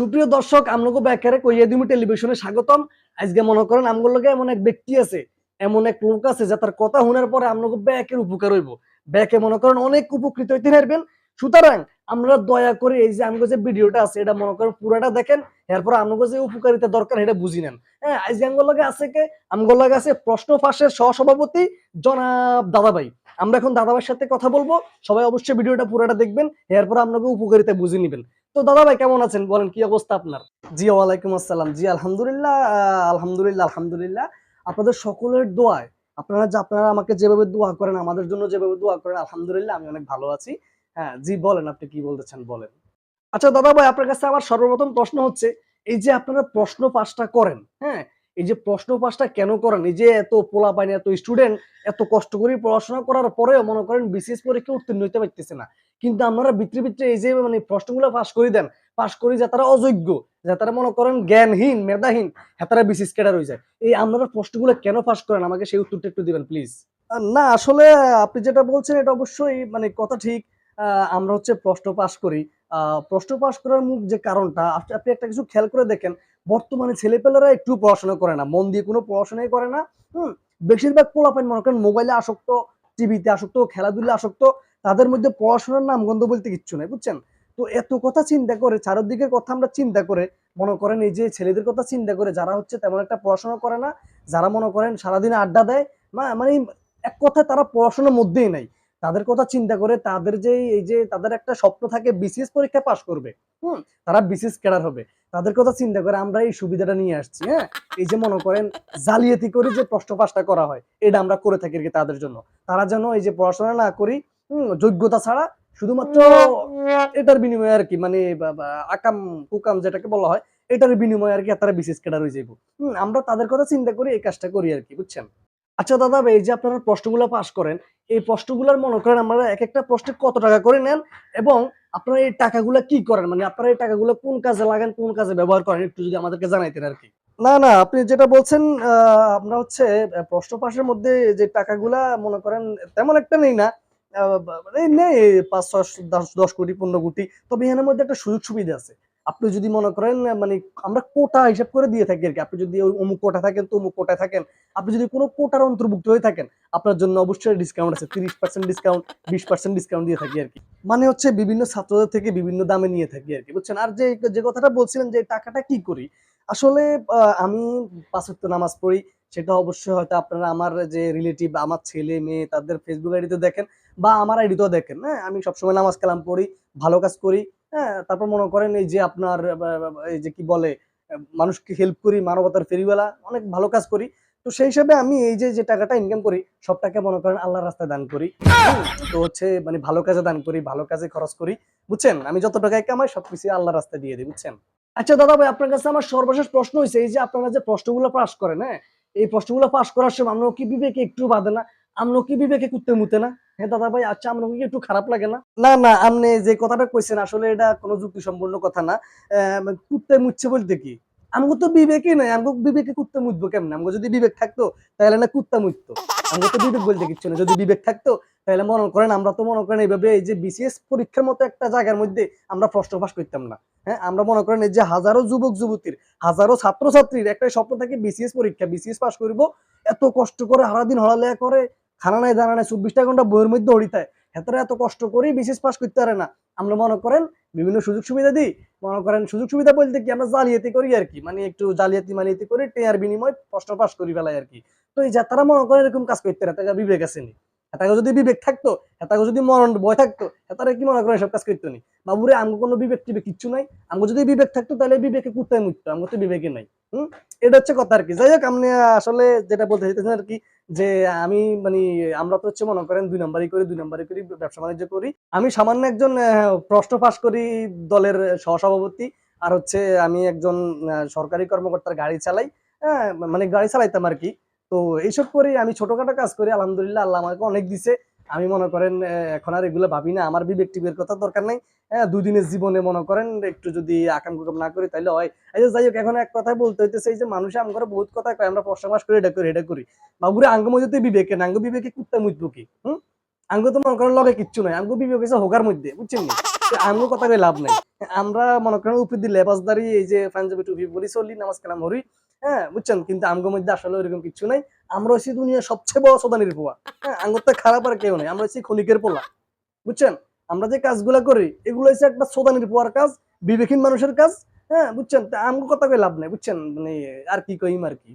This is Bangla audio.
সুপ্রিয় দর্শক আমলোকে কইয়া দিমু টেলিভিশনে স্বাগতম। আজকে মনে করেন আমগুলো লগে এমন এক ব্যক্তি আছে, এমন এক লোক আছে যে তার কথা শোনার পরে আমলোকে ব্যাকের উপকার হইব। ব্যাকে মনে করেন অনেক উপকৃত হইতে পারবেন। সুতরাং আমরা দয়া করে এই যে আমগো যে ভিডিওটা আছে, এটা মনে করেন পুরাটা দেখেন, এরপর আমগো যে উপকারিতা দরকার এটা বুঝি নেন। হ্যাঁ আজকে আমগো লগে আছে কে? আমগো লগে আছে প্রশ্ন ফাঁসের সহসভাপতি জনাব দাদাভাই। আমরা এখন দাদাভাইয়ের সাথে কথা বলব, সবাই অবশ্যই ভিডিওটা পুরোটা দেখবেন, এরপর আপনাকে উপকারিতা বুঝে নেবেন। তো দাদা ভাই কেমন আছেন? বলেন, কি অবস্থা আপনার? জি, ওয়ালাইকুম আসসালাম। জি, আলহামদুলিল্লাহ আলহামদুলিল্লাহ আলহামদুলিল্লাহ। আপনাদের সকলের দোয়ায়, আপনারা যে, আপনারা আমাকে যেভাবে দোয়া করেন, আমাদের জন্য যেভাবে দোয়া করেন, আলহামদুলিল্লাহ, আমি অনেক ভালো আছি। হ্যাঁ জি, বলেন, আপনি কি বলতেছেন, বলেন। আচ্ছা দাদা ভাই আপনার কাছে আমার সর্বপ্রথম প্রশ্ন হচ্ছে, এই যে আপনারা প্রশ্ন পাশটা করেন হ্যাঁ এই যে প্রশ্ন পাশটা কেন করেন? এই যে এত পোলা পাইনি এত স্টুডেন্ট, এত কষ্ট করে পড়াশোনা করার পরেও মনে করেন বিসিএস পরীক্ষা উত্তীর্ণ হইতে পারতেছে না। কিন্তু আপনারা ভিতরে ভিতরে এই যে মানে প্রশ্নগুলো পাস করে দেন পাস করে যে তারা অযোগ্য, যে তারা মনে করেন জ্ঞানহীন, মেধাহীন হেতারা বিসিএস ক্যাডার হয়ে যায়। এই আপনারা প্রশ্নগুলো কেন পাস করেন? আমাকে সেই উত্তরটা একটু দিবেন প্লিজ না, আসলে আপনি যেটা বলছেন এটা অবশ্যই মানে কথা ঠিক। আমরা হচ্ছে প্রশ্ন পাস করি। প্রশ্ন পাস করার মুখ যে কারণটা আপনি একটা কিছু খেয়াল করে দেখেন, বর্তমানে ছেলেপেলেরা একটু পড়াশোনা করে না, মন দিয়ে কোনো পড়াশোনাই করে না, হুম? বেশিরভাগ পোলাপাইন মনে করেন মোবাইলে আসক্ত, টিভিতে আসক্ত খেলাধুলা আসক্ত তাদের মধ্যে পড়াশোনার নাম গন্ধ বলতে কিচ্ছু নাই, বুঝছেন? তো এত কথা চিন্তা করে, চারদিকের কথা আমরা চিন্তা করে, মনে করেন এই যে ছেলেদের কথা চিন্তা করে, যারা হচ্ছে তেমন একটা পড়াশোনা করে না, যারা মনে করেন সারাদিন আড্ডা দেয় না মানে এক কথায় তারা পড়াশোনার মধ্যেই নাই। তাদের কথা চিন্তা করে, তাদের যে এই যে তাদের একটা স্বপ্ন থাকে, বিসিএস পরীক্ষা পাশ করবে, হুম? তারা বিসিএস ক্যাডার হবে। তাদের কথা চিন্তা করে আমরা এই সুবিধাটা নিয়ে আসছি হ্যাঁ? এই যে মনে করেন জালিয়াতি করে যে প্রশ্ন পাশটা করা হয়, এটা আমরা করে থাকি আর কি তাদের জন্য। তারা যেন এই যে পড়াশোনা না করি যোগ্যতা ছাড়া শুধুমাত্র এটার বিনিময়ে আর কি মানে আকাম কুকাম যেটাকে বলা হয় এটার বিনিময়ে আর কি তারা বিশেষ ক্যাডার হয়ে যাব আমরা তাদের কথা চিন্তা করি এই কাজটা করি আর কি বুঝছেন? আচ্ছা দাদা এই যে আপনারা প্রশ্নগুলো পাস করেন এই প্রশ্নগুলোর মনে করেন আমরা এক একটা প্রশ্নে কত টাকা করে নেন এবং আপনারা এই টাকাগুলো কি করেন? মানে আপনারা এই টাকাগুলো কোন কাজে লাগান কোন কাজে ব্যবহার করেন একটু যদি আমাদেরকে জানাইতেন আর কি। না না আপনি যেটা বলছেন আহ, আমরা হচ্ছে প্রশ্ন পাশের মধ্যে যে টাকাগুলা মনে করেন তেমন একটা নেই না মানে নেই পাঁচ, ছয়, দশ কোটি, পনেরো কোটি, তবে এর মধ্যে একটা সুযোগ সুবিধা আছে। আপনি যদি মনে করেন মানে আমরা কোটা হিসাব করে দিয়ে থাকি আর কি। আপনি যদি অমুক কোটা থাকেন তো অমুক কোটায় থাকেন, আপনি যদি কোনো কোটার অন্তর্ভুক্ত হয়ে থাকেন, আপনার জন্য অবশ্যই ডিসকাউন্ট আছে। তিরিশ পার্সেন্ট ডিসকাউন্ট বিশ পার্সেন্ট ডিসকাউন্ট দিয়ে থাকি আর কি। মানে হচ্ছে বিভিন্ন ছাত্রদের থেকে বিভিন্ন দামে নিয়ে থাকি আর কি, বুঝছেন? আর যে যে কথাটা বলছিলেন যে টাকাটা কি করি? আসলে আমি পাঁচ ওয়াক্ত নামাজ পড়ি, সেটা অবশ্যই হয়তো আপনারা আমার যে রিলেটিভ আমার ছেলে, মেয়ে, তাদের ফেসবুক আইডিতে দেখেন। বা আমার আইডিতেও দেখেন হ্যাঁ? আমি সবসময় নামাজ কালাম পড়ি, ভালো কাজ করি হ্যাঁ? তারপর মনে করেন এই যে আপনার এই যে কি বলে মানুষকে হেল্প করি, মানবতার ফেরিওয়ালা, অনেক ভালো কাজ করি। তো সেই হিসাবে আমি এই যে যে টাকাটা ইনকাম করি সব টাকা মনে করেন আল্লাহর রাস্তায় দান করি। তো হচ্ছে মানে ভালো কাজে দান করি, ভালো কাজে খরচ করি, বুঝছেন? আমি যত টাকায় কামাই সবকিছু আল্লাহর রাস্তায় দিয়ে দিই, বুঝছেন? আচ্ছা দাদা ভাই, আপনার কাছে আমার সর্বশেষ প্রশ্ন হয়েছে এই যে আপনারা যে প্রশ্নগুলো পাস করেন হ্যাঁ? এই প্রশ্নগুলো পাস করার সময় আমরা কি বিবেকে একটু বাঁধে না? আমরা কি বিবেকে কুত্তে মুতে না? হ্যাঁ দাদা ভাই আচ্ছা আমরা একটু খারাপ লাগে না? না না, আপনি যে কথাটা কইছেন, আসলে এটা কোনো যুক্তি সম্পূর্ণ কথা না। কুত্তে মুচ্ছে বলতে কি? আমগো তো বিবেকই নাই আমগো বিবেকে কুত্তে মুতবো কেমন? আমগো যদি বিবেক থাকতো, তাহলে না কুত্তা আমগো তো বিবেক বলতে কিচ্ছু না যদি বিবেক থাকতো, তাহলে মনে করেন আমরা তো মনে করেন এইভাবে এই যে বিসিএস পরীক্ষার মতো একটা জায়গার মধ্যে আমরা প্রশ্ন পাস করতাম না। হ্যাঁ আমরা মনে করেন এই যে হাজারো যুবক, যুবতীর, হাজারো ছাত্রছাত্রীর একটা স্বপ্ন থাকে বিসিএস পরীক্ষা। বিসিএস পাস করব, এত কষ্ট করে সারাদিন হড়ালেয়া করে খানা নাই, দানা নাই, চব্বিশটা ঘণ্টা বইয়ের মধ্যে হরিতায় হেতারা এত কষ্ট করেই বিশেষ পাস করতে পারে না। আমরা মনে করেন বিভিন্ন সুযোগ সুবিধা দিই। মনে করেন সুযোগ সুবিধা বলতে কি আমরা জালিয়াতি করি আর কি। মানে একটু জালিয়াতি মালিয়াতি করি টেয়ার বিনিময় কষ্ট পাস করি ফেলাই আর কি। তো এই যাত্রা মনে করেন এরকম কাজ করতে তাকে বিবেক আসেনি এটাকে যদি বিবেক থাকতো এটাকে যদি মরণ ভয় থাকতো এটারে কি মনে করেন এসব কাজ করতো নি? বাবুরে, আমগো কোনো বিবেক টিবেক কিচ্ছু নাই। আমগো যদি বিবেক থাকতো, তাহলে বিবেকে কুত্তায় মুততো আমগো তো বিবেকে নাই, হম? এটা হচ্ছে কথা আর কি। যাই হোক আপনি আসলে যেটা বলতে চাইতেছেন আর কি, যে আমি মানে আমরা তো হচ্ছে মনে করেন দুই নাম্বারই করি, দুই নাম্বারই করি, ব্যবসা বাণিজ্য করি। আমি সামান্য একজন প্রশ্ন পাস করি দলের সহসভাপতি, আর হচ্ছে আমি একজন সরকারি কর্মকর্তার গাড়ি চালাই হ্যাঁ মানে গাড়ি চালাইতাম আর কি। তো এইসব করি আমি ছোটখাটো কাজ করি, আলহামদুলিল্লাহ আল্লাহ আমাকে অনেক দিছে। আমি মনে করেন এখন আর এগুলো ভাবি না। আমার বিবেক টিবের কথা দরকার নাই। হ্যাঁ দুদিনের জীবনে মনে করেন, একটু যদি আকাম কুকাম না করি তাহলে হয়। এই যে যাই হোক, এখন এক কথাই বলতে হইতেছে, এই যে মানুষ আম করে বহুত কথা কয়, আমরা প্রশ্ন পাস করি, এটা করি এটা করি। বাবুরে আঙ্গ মধ্যে বিবেকে না, আঙ্গ বিবেকে কুত্তা মুতবো কি? হুম? আঙ্গ তো মনে করেন লগে কিচ্ছু নাই, আঙ্গ বিবেক হচ্ছে হোকার মধ্যে, বুঝছেন নি? আমগো কথা কই লাভ নাই। আমরা মনে করেন উপর দিয়ে লেবাসদারি, এই যে পাঞ্জাবি টুপি বলি, চলি, নামাজ কালাম হরি হ্যাঁ বুঝছেন? কিন্তু আমগো মধ্যে আসলে ওইরকম কিছু নাই। আমরা হচ্ছি দুনিয়ার সবচেয়ে বড় সদানির পোয়া। হ্যাঁ আঙ্গুর তো খারাপ আর কেউ নাই। আমরা হচ্ছি খনিকের পোলা। বুঝছেন? আমরা যে কাজগুলা করি, এগুলো হচ্ছে একটা সদানির পোয়ার কাজ, বিবেকহীন মানুষের কাজ। হ্যাঁ বুঝছেন? আমগো কথা কই লাভ নাই। বুঝছেন? মানে আর কি কইম আর কি।